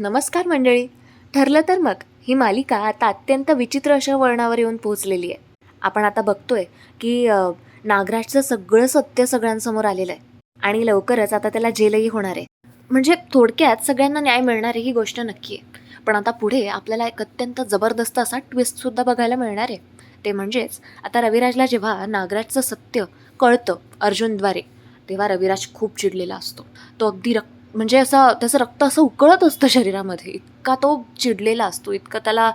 नमस्कार मंडळी. ठरलं तर मग ही मालिका आता अत्यंत विचित्र अशा वळणावर येऊन पोहोचलेली आहे. आपण आता बघतोय की नागराजचं सगळं सत्य सगळ्यांसमोर आलेलं आहे आणि लवकरच आता त्याला जेलही होणार आहे. म्हणजे थोडक्यात सगळ्यांना न्याय मिळणार आहे ही गोष्ट नक्की आहे. पण आता पुढे आपल्याला एक अत्यंत जबरदस्त असा ट्विस्टसुद्धा बघायला मिळणार आहे. ते म्हणजेच आता रविराजला जेव्हा नागराजचं सत्य कळतं अर्जुनद्वारे तेव्हा रविराज खूप चिडलेला असतो. तो अगदी रक्त म्हणजे असं त्याचं रक्त असं उकळत असतं शरीरामध्ये. इतका तो चिडलेला असतो इतका त्याला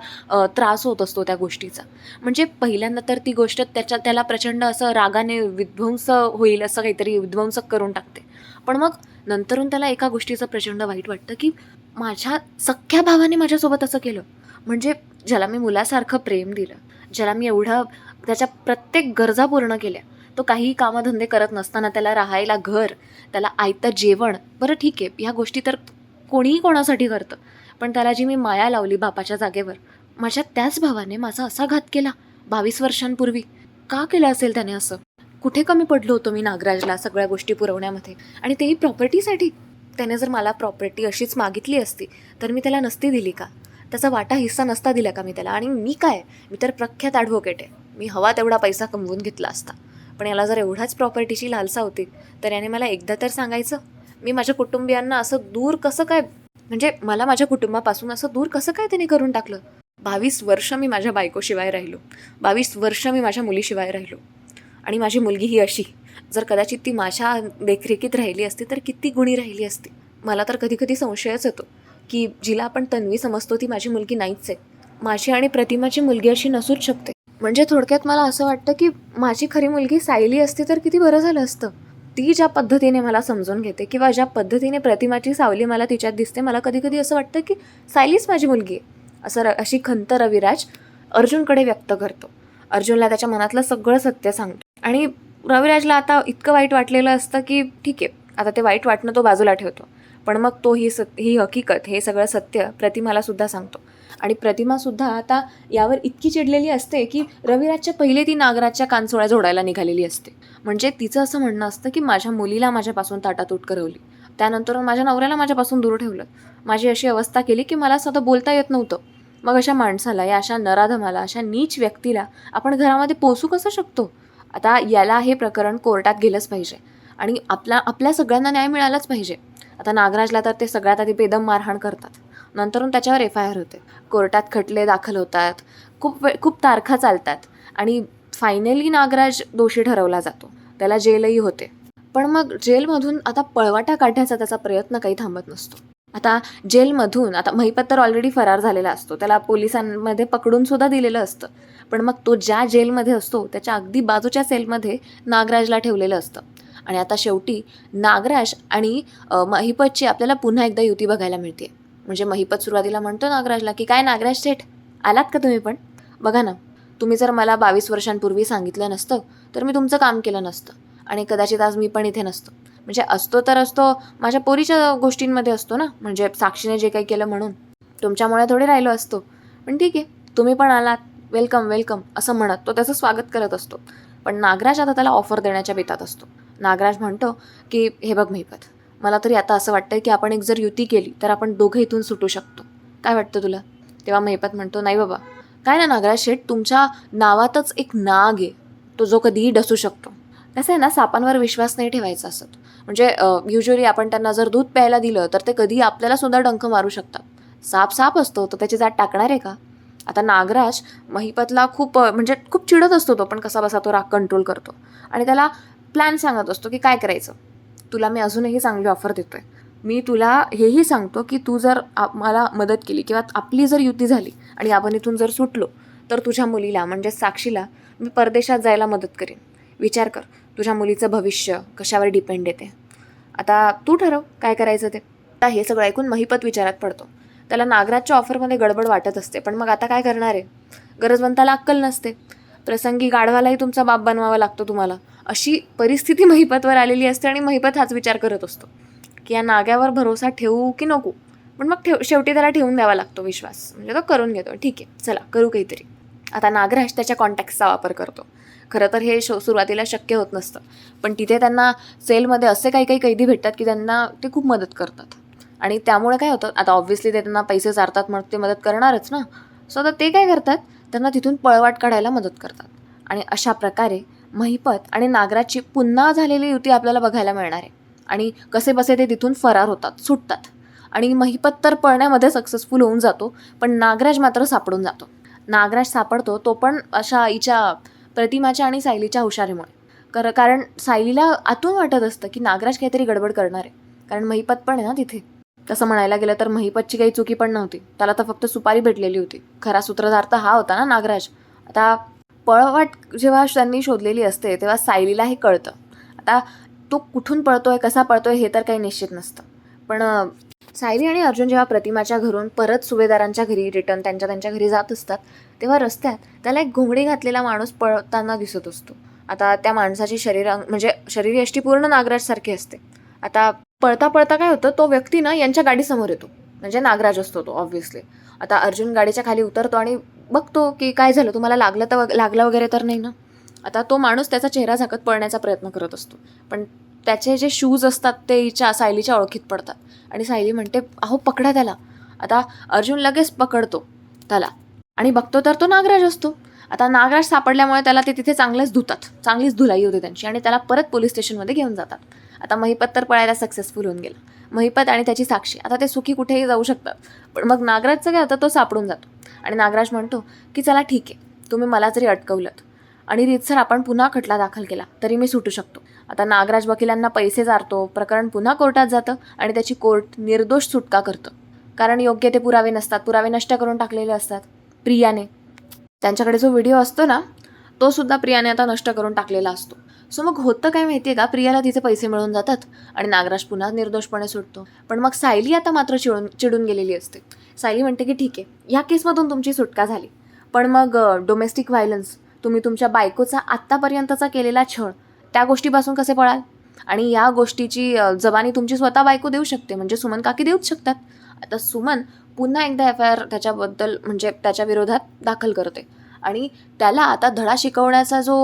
त्रास होत असतो त्या गोष्टीचा. म्हणजे पहिल्यांदा तर ती गोष्ट त्याच्या त्याला प्रचंड असं रागाने विध्वंस होईल असं काहीतरी विध्वंसक करून टाकते. पण मग नंतरून त्याला एका गोष्टीचं प्रचंड वाईट वाटतं की माझ्या सख्ख्या भावाने माझ्यासोबत असं केलं. म्हणजे ज्याला मी मुलासारखं प्रेम दिलं ज्याला मी एवढं त्याच्या प्रत्येक गरजा पूर्ण केल्या तो काहीही कामधंदे करत नसताना त्याला राहायला घर त्याला आयतं जेवण बरं ठीक आहे ह्या गोष्टी तर कोणीही कोणासाठी करतं. पण त्याला जी मी माया लावली बापाच्या जागेवर माझ्या त्याच भावाने माझा असा घात केला बावीस वर्षांपूर्वी. का केलं असेल त्याने असं? कुठे कमी पडलो होतो मी नागराजला सगळ्या गोष्टी पुरवण्यामध्ये? आणि तेही प्रॉपर्टीसाठी? त्याने जर मला प्रॉपर्टी अशीच मागितली असती तर मी त्याला नसती दिली का? त्याचा वाटा हिस्सा नसता दिला का मी त्याला? आणि मी काय? मी तर प्रख्यात ॲडव्होकेट आहे. मी हवा तेवढा पैसा कमवून घेतला असता. पण याला जर एवढाच प्रॉपर्टीची लालसा होती तर याने मला एकदा तर सांगायचं मी माझ्या कुटुंबियांना असं दूर कसं काय म्हणजे मला माझ्या कुटुंबापासून असं दूर कसं काय त्याने करून टाकलं? बावीस वर्ष मी माझ्या बायकोशिवाय राहिलो. बावीस वर्ष मी माझ्या मुलीशिवाय राहिलो. आणि माझी मुलगी ही अशी जर कदाचित ती माझ्या देखरेखीत राहिली असती तर किती गुणी राहिली असती. मला तर कधी कधी संशयच येतो की जिला आपण तन्वी समजतो ती माझी मुलगी नाहीच आहे. माझी आणि प्रतिमाची मुलगी अशी नसूच शकते. म्हणजे थोडक्यात मला असं वाटतं की माझी खरी मुलगी सायली असती तर किती बरं झालं असतं. ती ज्या पद्धतीने मला समजून घेते किंवा ज्या पद्धतीने प्रतिमाची सावली मला तिच्यात दिसते मला कधी कधी असं वाटतं की सायलीच माझी मुलगी आहे. असं र अशी खंत रविराज अर्जुनकडे व्यक्त करतो. अर्जुनला त्याच्या मनातलं सगळं सत्य सांगतो. आणि रविराजला आता इतकं वाईट वाटलेलं असतं की ठीक आहे आता ते वाईट वाटणं तो बाजूला ठेवतो. पण मग तो ही सत ही हकीकत हे सगळं सत्य प्रतिमाला सुद्धा सांगतो. आणि प्रतिमासुद्धा आता यावर इतकी चिडलेली असते की रविराजच्या पहिले ती नागराजच्या कानसोळ्या जोडायला निघालेली असते. म्हणजे तिचं असं म्हणणं असतं की माझ्या मुलीला माझ्यापासून ताटातूट करवली. त्यानंतर माझ्या नवऱ्याला माझ्यापासून दूर ठेवलं. माझी अशी अवस्था केली की मला स्वतः बोलता येत नव्हतं. मग अशा माणसाला या अशा नराधमाला अशा नीच व्यक्तीला आपण घरामध्ये पोचू कसं शकतो? आता याला हे प्रकरण कोर्टात गेलंच पाहिजे. आणि आपला आपल्या सगळ्यांना न्याय मिळालाच पाहिजे. आता नागराजला तर ते सगळ्यात आधी बेदम मारहाण करतात. नंतरून त्याच्यावर एफ आय आर होते. कोर्टात खटले दाखल होतात. खूप वे खूप तारखा चालतात. आणि फायनली नागराज दोषी ठरवला जातो. त्याला जेलही होते. पण मग जेलमधून आता पळवाटा काढण्याचा त्याचा प्रयत्न काही थांबत नसतो. आता जेलमधून आता महिपत तर ऑलरेडी फरार झालेला असतो. त्याला पोलिसांमध्ये पकडून सुद्धा दिलेलं असतं. पण मग तो ज्या जेलमध्ये असतो त्याच्या अगदी बाजूच्या सेलमध्ये नागराजला ठेवलेलं असतं. आणि आता शेवटी नागराज आणि महिपतची आपल्याला पुन्हा एकदा युती बघायला मिळते म्हणजे महिपत सुरुवातीला म्हणतो नागराजला की काय नागराज शेठ आलात का तुम्ही पण? बघा ना तुम्ही जर मला बावीस वर्षांपूर्वी सांगितलं नसतं तर मी तुमचं काम केलं नसतं आणि कदाचित आज मी पण इथे नसतो. म्हणजे असतो तर असतो माझ्या पोरीच्या गोष्टींमध्ये असतो ना म्हणजे साक्षीने जे काही केलं म्हणून. तुमच्यामुळे थोडे राहिलो असतो. पण ठीक आहे तुम्ही पण आलात वेलकम वेलकम असं म्हणत तो त्याचं स्वागत करत असतो. पण नागराज आता त्याला ऑफर देण्याच्या बेतात असतो. नागराज म्हणतो की हे बघ महिपत मला तरी आता असं वाटतं की आपण एक जर युती केली तर आपण दोघं इथून सुटू शकतो. काय वाटतं तुला? तेव्हा महिपत म्हणतो नाही बाबा. काय ना नागराज शेठ तुमच्या नावातच एक नाग आहे. तो जो कधीही डसू शकतो. कसं आहे ना सापांवर विश्वास नाही ठेवायचा असत. म्हणजे युजली आपण त्यांना जर दूध प्यायला दिलं तर ते कधी आपल्याला सुद्धा डंख मारू शकतात. साप साप असतो तर त्याची जात टाकणार आहे का? आता नागराज महिपतला खूप म्हणजे खूप चिडत असतो तो पण कसा बसा तो राग कंट्रोल करतो. आणि त्याला प्लॅन सांगत असतो की काय करायचं? तुला मी अजूनही चांगली ऑफर देतोय. मी तुला हेही सांगतो की तू जर आ- मला मदत केली किंवा आपली जर युती झाली आणि आपण इथून जर सुटलो तर तुझ्या मुलीला म्हणजे साक्षीला मी परदेशात जायला मदत करेन. विचार कर तुझ्या मुलीचं भविष्य कशावर डिपेंड येते. आता तू ठरव काय करायचं ते. आता हे सगळं ऐकून महिपत विचारात पडतो. त्याला नागराजच्या ऑफरमध्ये गडबड वाटत असते पण मग आता काय करणार आहे? गरजवंताला अक्कल नसते. प्रसंगी गाढवालाही तुमचा बाप बनवावा लागतो तुम्हाला. अशी परिस्थिती महिपतवर आलेली असते आणि महिपत हाच विचार करत असतो. की या नाग्यावर भरोसा ठेवू की नको? पण मग ठेव शेवटी त्याला ठेवून द्यावा लागतो विश्वास. म्हणजे तो करून घेतो. ठीक आहे चला करू काहीतरी. आता नागराज त्याच्या कॉन्टॅक्टचा वापर करतो. खरं तर हे शो सुरुवातीला शक्य होत नसतं. पण तिथे त्यांना सेलमध्ये असे काही काही कैदी भेटतात की त्यांना ते खूप मदत करतात. आणि त्यामुळे काय होतं आता ऑब्व्हियसली ते त्यांना पैसे चारतात मग ते मदत करणारच ना. सो आता ते काय करतात? त्यांना तिथून पळवाट काढायला मदत करतात. आणि अशा प्रकारे महिपत आणि नागराजची पुन्हा झालेली युती आपल्याला बघायला मिळणार. आहे आणि कसे बसे ते तिथून फरार होतात सुटतात. आणि महिपत तर पळण्यामध्ये सक्सेसफुल होऊन जातो पण नागराज मात्र सापडून जातो. नागराज सापडतो तो पण अशा आईच्या प्रतिमाच्या आणि सायलीच्या हुशारीमुळे. कर कारण सायलीला आतून वाटत असतं की नागराज काहीतरी गडबड करणार. आहे कारण महिपत पण आहे ना तिथे. तसं म्हणायला गेलं तर महिपतची काही चुकी पण नव्हती. त्याला तर फक्त सुपारी भेटलेली होती. खरा सूत्रधार तर हा होता ना नागराज. आता पळवाट जेव्हा त्यांनी शोधलेली असते तेव्हा सायलीला हे कळतं. आता तो कुठून पळतोय कसा पळतोय हे तर काही निश्चित नसतं. पण सायली आणि अर्जुन जेव्हा प्रतिमाच्या घरून परत सुभेदारांच्या घरी रिटर्न त्यांच्या त्यांच्या घरी जात असतात तेव्हा रस्त्यात त्याला एक घोंगडी घातलेला माणूस पळताना दिसत असतो. आता त्या माणसाची शरीर म्हणजे शरीरयष्टी पूर्ण नागराजसारखी असते. आता पळता पळता काय होतं तो व्यक्ती ना यांच्या गाडीसमोर येतो. म्हणजे नागराज असतो तो ऑब्व्हियसली आता अर्जुन गाडीच्या खाली उतरतो आणि बघतो की काय झालं तुम्हाला लागलं तर लागलं वगैरे तर नाही ना? आता तो माणूस त्याचा चेहरा झाकत पळण्याचा प्रयत्न करत असतो. पण त्याचे जे शूज असतात ते हिच्या सायलीच्या ओळखीत पडतात. आणि सायली म्हणते अहो पकडा त्याला. आता अर्जुन लगेच पकडतो त्याला आणि बघतो तर तो नागराज असतो. आता नागराज सापडल्यामुळे त्याला ते तिथे चांगलेच धुतात. चांगलीच धुलाई होते त्यांची आणि त्याला परत पोलीस स्टेशनमध्ये घेऊन जातात. आता महिपत तर पळायला सक्सेसफुल होऊन गेला. महिपत आणि त्याची साक्षी. आता ते सुखी कुठेही जाऊ शकतात. पण मग नागराजचं काय होतं? तो सापडून जातो. आणि नागराज म्हणतो की चला ठीक आहे. तुम्ही मला जरी अटकवलं आणि रीतसर आपण पुन्हा खटला दाखल केला तरी मी सुटू शकतो. आता नागराज वकिलांना पैसे जारतो प्रकरण पुन्हा कोर्टात जातं आणि त्याची कोर्ट निर्दोष सुटका करतं. कारण योग्य ते पुरावे नसतात. पुरावे नष्ट करून टाकलेले असतात. प्रियाने. त्यांच्याकडे जो व्हिडिओ असतो ना तो सुद्धा प्रियाने आता नष्ट करून टाकलेला असतो. सो मग होतं काय माहिती आहे का? प्रियाला तिचे पैसे मिळून जातात आणि नागराज पुन्हा निर्दोषपणे सुटतो पण मग सायली आता मात्र चिडून चिडून गेलेली असते. सायली म्हणते की ठीक आहे या केसमधून तुमची सुटका झाली. पण मग डोमेस्टिक व्हायलन्स तुम्ही तुमच्या बायकोचा आत्तापर्यंतचा केलेला छळ त्या गोष्टीपासून कसे पळाल? आणि या गोष्टीची जबानी तुमची स्वतः बायको देऊ शकते म्हणजे सुमन काकी देऊच शकतात. आता सुमन पुन्हा एकदा एफ आय आर त्याच्याबद्दल म्हणजे त्याच्या विरोधात दाखल करते. आणि त्याला आता धडा शिकवण्याचा जो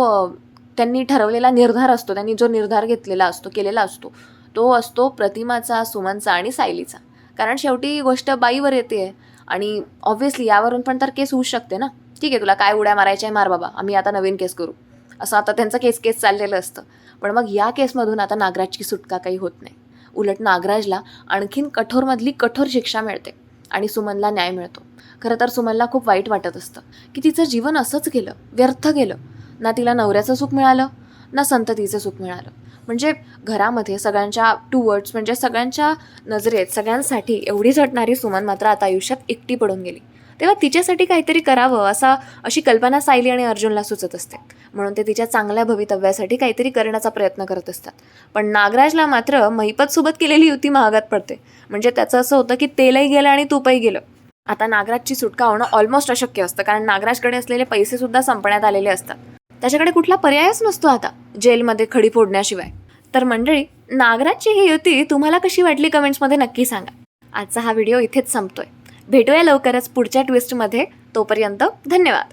त्यांनी ठरवलेला निर्धार असतो त्यांनी जो निर्धार घेतलेला असतो केलेला असतो तो असतो प्रतिमाचा सुमनचा आणि सायलीचा. कारण शेवटी ही गोष्ट बाईवर येते आहे आणि ऑब्व्हियसली यावरून पण तर केस होऊ शकते ना. ठीक आहे तुला काय उड्या मारायच्या आहे मार बाबा आम्ही आता नवीन केस करू. असं आता त्यांचं केस केस चाललेलं असतं. पण मग या केसमधून आता नागराजची सुटका काही होत नाही. उलट नागराजला आणखीन कठोरमधली कठोर शिक्षा मिळते आणि सुमनला न्याय मिळतो. खरं तर सुमनला खूप वाईट वाटत असतं की तिचं जीवन असंच गेलं व्यर्थ गेलं. ना तिला नवऱ्याचं सुख मिळालं ना संततीचं सुख मिळालं. म्हणजे घरामध्ये सगळ्यांच्या टू वर्ड्स म्हणजे सगळ्यांच्या नजरेत सगळ्यांसाठी एवढी झटणारी सुमन मात्र आता आयुष्यात एकटी पडून गेली. तेव्हा तिच्यासाठी काहीतरी करावं असा अशी कल्पना सायली आणि अर्जुनला सुचत असते. म्हणून ते तिच्या चांगल्या भवितव्यासाठी काहीतरी करण्याचा प्रयत्न करत असतात. पण नागराजला मात्र महिपतसोबत केलेली युती महागात पडते. म्हणजे त्याचं असं होतं की तेलही गेलं आणि तूपही गेलं. आता नागराजची सुटका होणं ऑलमोस्ट अशक्य असतं कारण नागराजकडे असलेले पैसेसुद्धा संपण्यात आलेले असतात. त्याच्याकडे कुठला पर्यायच नसतो आता जेलमध्ये खडी फोडण्याशिवाय. तर मंडळी नागराजची ही युती तुम्हाला कशी वाटली कमेंट्समध्ये नक्की सांगा. आजचा हा व्हिडिओ इथेच संपतोय. भेटूया लवकरच पुढच्या ट्विस्टमध्ये. तोपर्यंत धन्यवाद.